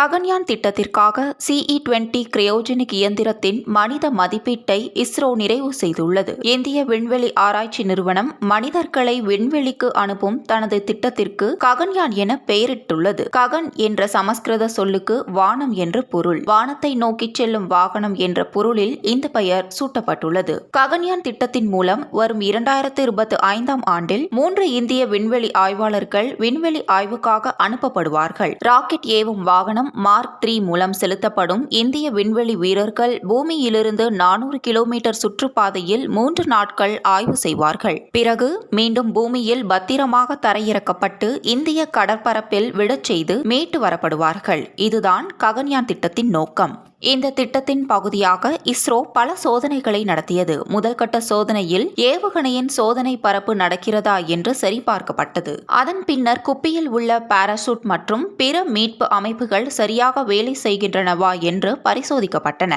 ககன்யான் திட்டத்திற்காக CE twenty cryogenic இயந்திரத்தின் மனித மதிப்பீட்டை இஸ்ரோ நிறைவு செய்துள்ளது. இந்திய விண்வெளி ஆராய்ச்சி நிறுவனம் மனிதர்களை விண்வெளிக்கு அனுப்பும் தனது திட்டத்திற்கு ககன்யான் என பெயரிட்டுள்ளது. ககன் என்ற சமஸ்கிருத சொல்லுக்கு வானம் என்று பொருள். வானத்தை நோக்கிச் செல்லும் வாகனம் என்ற பொருளில் இந்த பெயர் சூட்டப்பட்டுள்ளது. ககன்யான் திட்டத்தின் மூலம் வரும் இரண்டாயிரத்து இருபத்தி ஐந்தாம் ஆண்டில் மூன்று இந்திய விண்வெளி ஆய்வாளர்கள் விண்வெளி ஆய்வுக்காக அனுப்பப்படுவார்கள். ராக்கெட் ஏவும் வாகனம் மார்க் த்ரீ மூலம் செலுத்தப்படும் இந்திய விண்வெளி வீரர்கள் பூமியிலிருந்து நானூறு கிலோமீட்டர் சுற்றுப்பாதையில் மூன்று நாட்கள் ஆய்வு செய்வார்கள். பிறகு மீண்டும் பூமியில் பத்திரமாக தரையிறக்கப்பட்டு இந்திய கடற்பரப்பில் விடச் செய்து மீட்டு வரப்படுவார்கள். இதுதான் ககன்யான் திட்டத்தின் நோக்கம். இந்த திட்டத்தின் பகுதியாக இஸ்ரோ பல சோதனைகளை நடத்தியது. முதல்கட்ட சோதனையில் ஏவுகணையின் சோதனை பரப்பு நடக்கிறதா என்று சரிபார்க்கப்பட்டது. அதன் பின்னர் குப்பியில் உள்ள பாராசூட் மற்றும் பிற மீட்பு அமைப்புகள் சரியாக வேலை செய்கின்றனவா என்று பரிசோதிக்கப்பட்டன.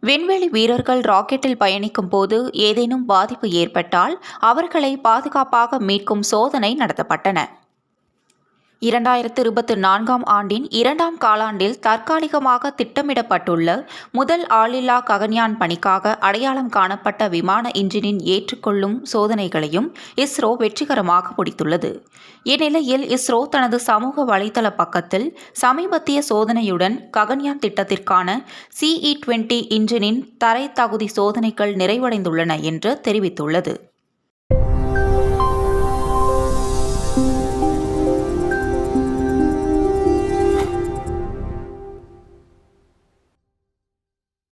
விண்வெளி வீரர்கள் ராக்கெட்டில் பயணிக்கும் போது ஏதேனும் பாதிப்பு ஏற்பட்டால் அவர்களை பாதுகாப்பாக மீட்கும் சோதனை நடத்தப்பட்டன. இரண்டாயிரத்து இருபத்தி நான்காம் ஆண்டின் இரண்டாம் காலாண்டில் தற்காலிகமாக திட்டமிடப்பட்டுள்ள முதல் ஆளில்லா ககன்யான் பணிக்காக அடையாளம் காணப்பட்ட விமான இன்ஜினின் ஏற்றுக்கொள்ளும் சோதனைகளையும் இஸ்ரோ வெற்றிகரமாக முடித்துள்ளது இந்நிலையில் இஸ்ரோ தனது சமூக வலைதள பக்கத்தில் சமீபத்திய சோதனையுடன் ககன்யான் திட்டத்திற்கான சிஇ டுவெண்டி இன்ஜினின் தரை தகுதி சோதனைகள் நிறைவடைந்துள்ளன என்று தெரிவித்துள்ளது.